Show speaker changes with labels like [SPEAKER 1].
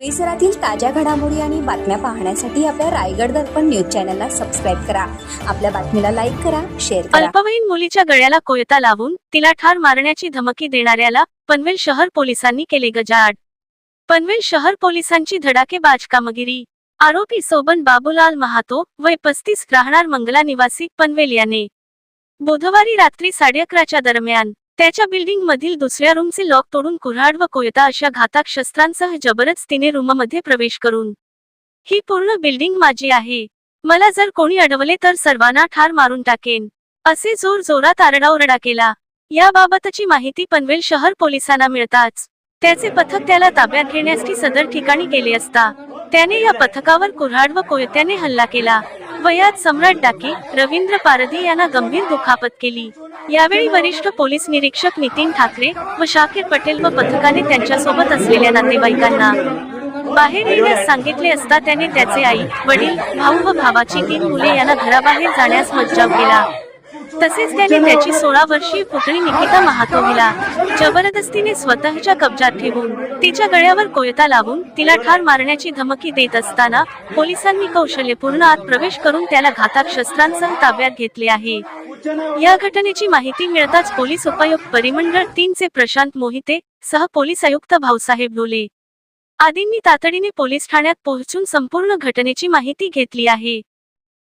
[SPEAKER 1] परिसरातील ताज्या घडामोडी आणि बातम्या पाहण्यासाठी आपल्या रायगड दर्पण न्यूज चॅनलला सबस्क्राईब करा. आपल्या बातमीला लाईक करा शेअर करा.
[SPEAKER 2] अल्पवयीन मुलीच्या गळ्याला कोयता लावून तिला ठार मारण्याची धमकी देणाऱ्याला पनवेल शहर पोलिसांनी केले गजाआड. पनवेल शहर पोलिसांची धडाकेबाज कामगिरी आरोपी सोबन बाबूलाल महातो वय पस्तीस राहणार मंगला निवासी पनवेल याने. बुधवारी रात्री साडे अकराच्या दरम्यान त्याच्या बिल्डिंग मधील दुसऱ्या रूमचे लॉक तोडून कुऱ्हाड व कोयता अशा घातक शस्त्रांसह जबरदस्तीने रूममध्ये प्रवेश करून ही पूर्ण बिल्डिंग माझी आहे. मला जर कोणी अडवले तर सर्वांना ठार मारून टाकेन. असे जोर जोरात आरडाओरडा केला. याबाबतची माहिती पनवेल शहर पोलिसांना मिळताच. त्याचे पथक त्याला ताब्यात घेण्यासाठी सदर ठिकाणी गेले असता त्याने या पथकावर कुऱ्हाड व कोयत्याने हल्ला केला. वयात सम्राट डाके रवींद्र पारधी यांना गंभीर दुखापत केली. यावेळी वरिष्ठ पोलीस निरीक्षक नितीन ठाकरे व शाकिर पटेल व पथकाने त्यांच्यासोबत असलेल्या नातेवाईकांना. बाहेर येण्यास सांगितले असता त्याने त्याचे आई वडील भाऊ व भावाची तीन मुले यांना घराबाहेर जाण्यास मज्जाव केला. तसेच त्याने त्याची सोळा वर्षीय पुतळी निकिता महातो हिला जबरदस्तीने स्वतःच्या कब्जात ठेवून तिच्या गळ्यावर कोयता लावून तिला ठार मारण्याची धमकी देत असताना पोलिसांनी कौशल्यपूर्ण आत प्रवेश करून त्याला घातक शस्त्रांसह ताब्यात घेतले आहे. या घटनेची माहिती मिळताच पोलीस उपायुक्त परिमंडळ तीनचे प्रशांत मोहिते सह पोलीस आयुक्त भाऊसाहेब लोले आदींनी तातडीने पोलीस ठाण्यात पोहोचून संपूर्ण घटनेची माहिती घेतली आहे.